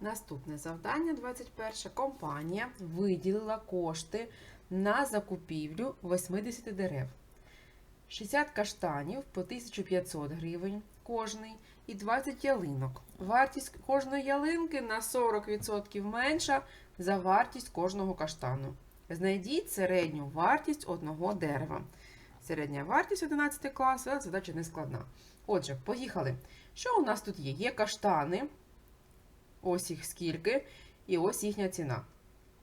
Наступне завдання 21. Компанія виділила кошти на закупівлю 80 дерев. 60 каштанів по 1500 гривень кожний і 20 ялинок. Вартість кожної ялинки на 40% менша за вартість кожного каштану. Знайдіть середню вартість одного дерева. Середня вартість 11 класу, задача не складна. Отже, поїхали. Що у нас тут є? Є каштани. Ось їх скільки, і ось їхня ціна.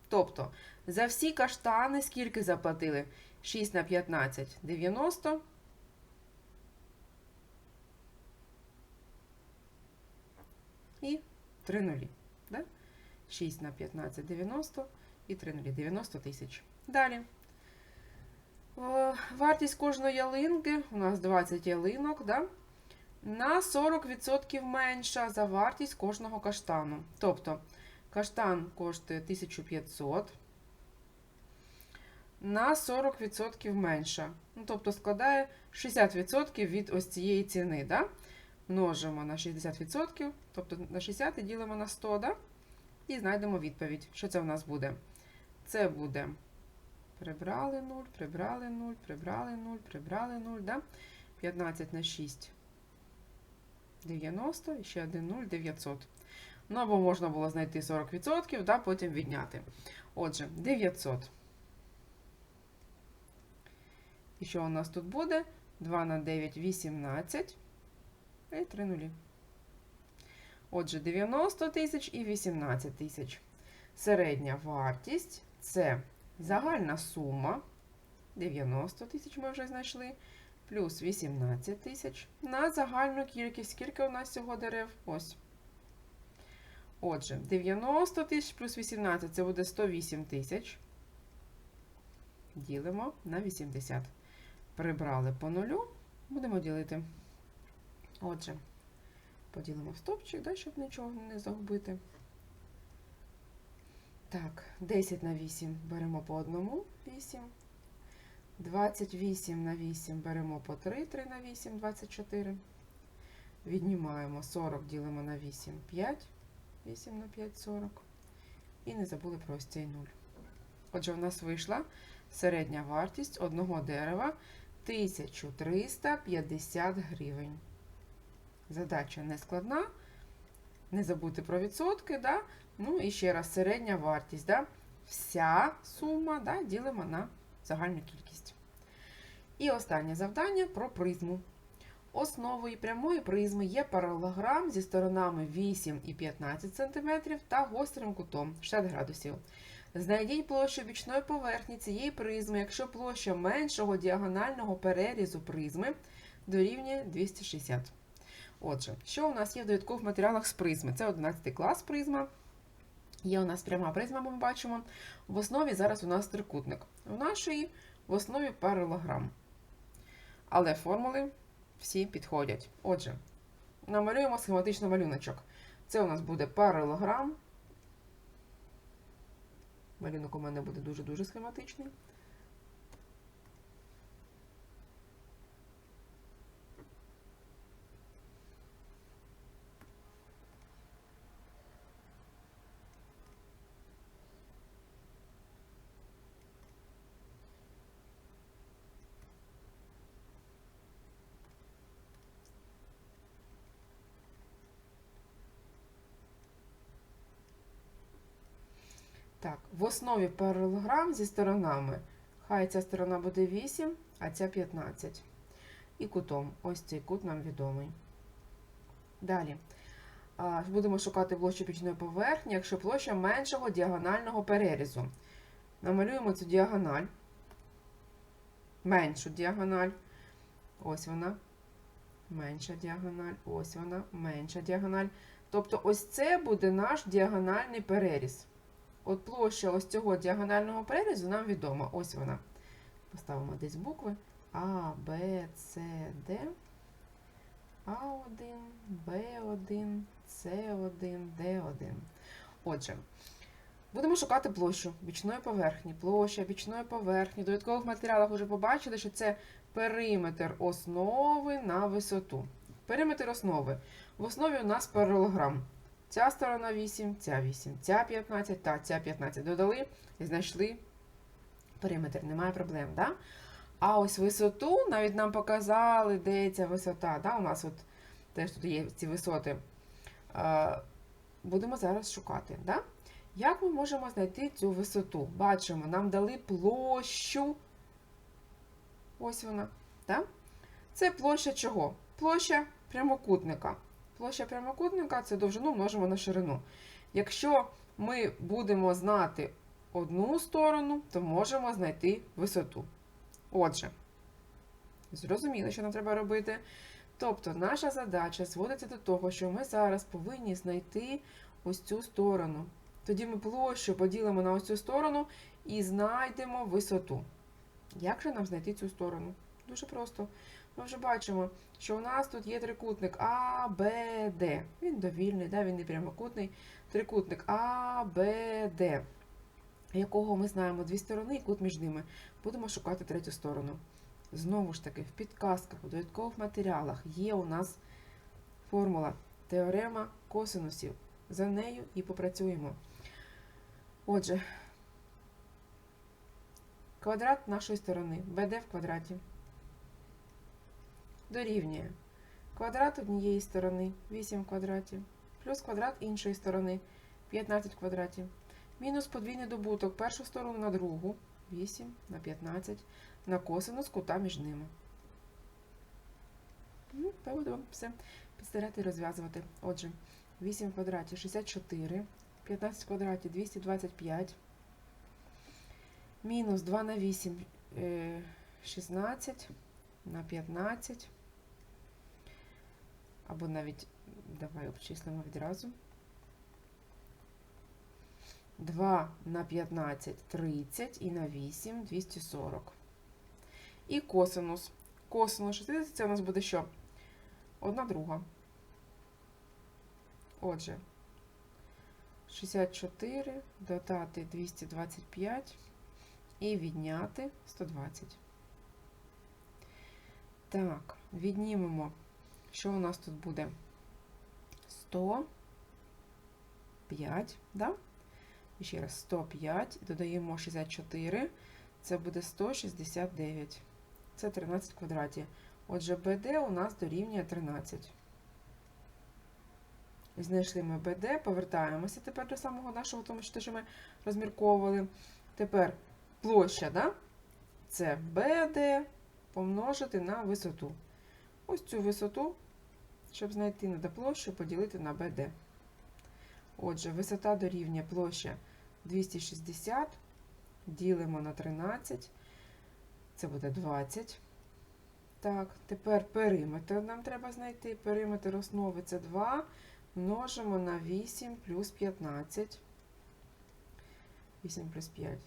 Тобто, за всі каштани скільки заплатили? 6 на 15 – 90. І 3 нулі. Да? 6 на 15 – 90 і 3 нулі – 90 тисяч. Далі. Е, Вартість кожної ялинки, у нас 20 ялинок, да? На 40% менша за вартість кожного каштану. Тобто каштан коштує 1500, на 40% менша. Ну, тобто складає 60% від ось цієї ціни. Да? Множимо на 60%, тобто на 60 і ділимо на 100, да? і знайдемо відповідь. Що це у нас буде? Це буде прибрали 0, прибрали 0, прибрали 0, прибрали 0, да? 15 на 6 90 і ще 1 0 900. Ну, або можна було знайти 40%, да, потім відняти. Отже, 900. І що у нас тут буде? 2 на 9 18. І 3 нулі. Отже, 90 тисяч і 18 тисяч. Середня вартість це загальна сума. 90 тисяч ми вже знайшли плюс 18 тисяч на загальну кількість. Скільки у нас всього дерев? Ось. Отже, 90 тисяч плюс 18 це буде 108 тисяч. Ділимо на 80. Прибрали по нулю, будемо ділити. Отже, поділимо в стопчик, да, щоб нічого не загубити. Так, 10 на 8 беремо по одному 8. 28 на 8 беремо по 3, 3 на 8, 24. Віднімаємо 40, ділимо на 8, 5, 8 на 5, 40. І не забули про ось цей 0. Отже, у нас вийшла середня вартість одного дерева 1350 гривень. Задача не складна. Не забудьте про відсотки. Да? Ну і ще раз, середня вартість. Да? Вся сума да, ділимо на загальну кількість. І останнє завдання про призму. Основою прямої призми є паралелограм зі сторонами 8 і 15 см та гострим кутом 60 градусів. Знайдіть площу бічної поверхні цієї призми, якщо площа меншого діагонального перерізу призми дорівнює 260. Отже, що у нас є в додаткових матеріалах з призми? Це 11 клас призма. Є у нас пряма призма, ми бачимо. В основі зараз у нас трикутник. У нашої в основі паралограм. Але формули всі підходять. Отже, намалюємо схематичний малюночок. Це у нас буде паралограм. Малюнок у мене буде дуже-дуже схематичний. Так, в основі паралелограм зі сторонами. Хай ця сторона буде 8, а ця 15. І кутом. Ось цей кут нам відомий. Далі. Будемо шукати площу пічної поверхні, якщо площа меншого діагонального перерізу. Намалюємо цю діагональ. Меншу діагональ. Ось вона. Менша діагональ. Ось вона. Менша діагональ. Тобто, ось це буде наш діагональний переріз. От площа ось цього діагонального перерізу нам відома. Ось вона. Поставимо десь букви А, Б, С, Д. А1, Б1, С1, Д1. Отже, будемо шукати площу бічної поверхні. Площа бічної поверхні. В додаткових матеріалах вже побачили, що це периметр основи на висоту. Периметр основи. В основі у нас паралелограм. Ця сторона 8, ця 8, ця 15, та ця 15. Додали і знайшли периметр, немає проблем. Да? А ось висоту навіть нам показали, де ця висота. Да? У нас от теж тут є ці висоти. Будемо зараз шукати. Да? Як ми можемо знайти цю висоту? Бачимо, нам дали площу. Ось вона. Да? Це площа чого? Площа прямокутника. Площа прямокутника це довжину множимо на ширину. Якщо ми будемо знати одну сторону, то можемо знайти висоту. Отже, зрозуміли, що нам треба робити. Тобто, наша задача зводиться до того, що ми зараз повинні знайти ось цю сторону. Тоді ми площу поділимо на ось цю сторону і знайдемо висоту. Як же нам знайти цю сторону? Дуже просто. Ми вже бачимо, що у нас тут є трикутник А, Б, Д. Він довільний, да? він не прямокутний. Трикутник А, Б, Д, якого ми знаємо дві сторони і кут між ними. Будемо шукати третю сторону. Знову ж таки, в підказках, у додаткових матеріалах є у нас формула теорема косинусів. За нею і попрацюємо. Отже, квадрат нашої сторони BD в квадраті дорівнює квадрат однієї сторони 8 в квадраті, плюс квадрат іншої сторони 15 в квадраті, мінус подвійний добуток першу сторону на другу 8 на 15 на косинус кута між ними. Ну, Будемо все підставляти і розв'язувати. Отже, 8 в квадраті 64, 15 в квадраті 225, мінус 2 на 8 е, 16 на 15, або навіть, давай обчислимо відразу. 2 на 15 30 і на 8 240. І косинус. Косинус 60 це у нас буде що? Одна друга. Отже, 64 додати 225 і відняти 120. Так, віднімемо, що у нас тут буде? 105, да? І ще раз 105, додаємо 64, це буде 169. Це 13 квадратів. Отже, БД у нас дорівнює 13. Знайшли ми БД, повертаємося тепер до самого нашого, тому що, те, що ми розмірковували. Тепер площа, да? це БД помножити на висоту. Ось цю висоту, щоб знайти надо площу, поділити на БД. Отже, висота дорівнює площа 260, ділимо на 13, це буде 20. Так, тепер периметр нам треба знайти. Периметр основи це 2. Множимо на 8 плюс 15. 8 плюс 5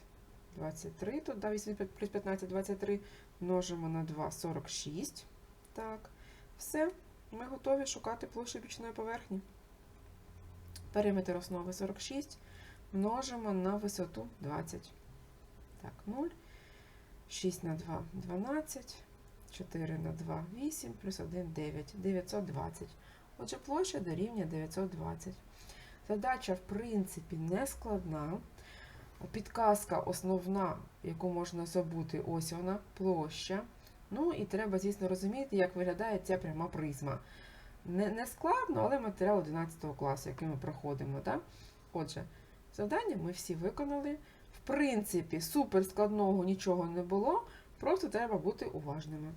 23. Тут да, 8 плюс 15 23. Множимо на 2 46. Так, все. Ми готові шукати площу бічної поверхні. Периметр основи 46. Множимо на висоту 20. Так, 0. 6 на 2 12. 4 на 2 8, плюс 1 9, 920. Отже, площа дорівнює 920. Задача, в принципі, не складна. Підказка основна, яку можна забути, ось вона, площа. Ну і треба, звісно, розуміти, як виглядає ця пряма призма. Не, не складно, але матеріал 11 класу, який ми проходимо. Да? Отже, завдання ми всі виконали. В принципі, супер складного нічого не було. Просто треба бути уважними.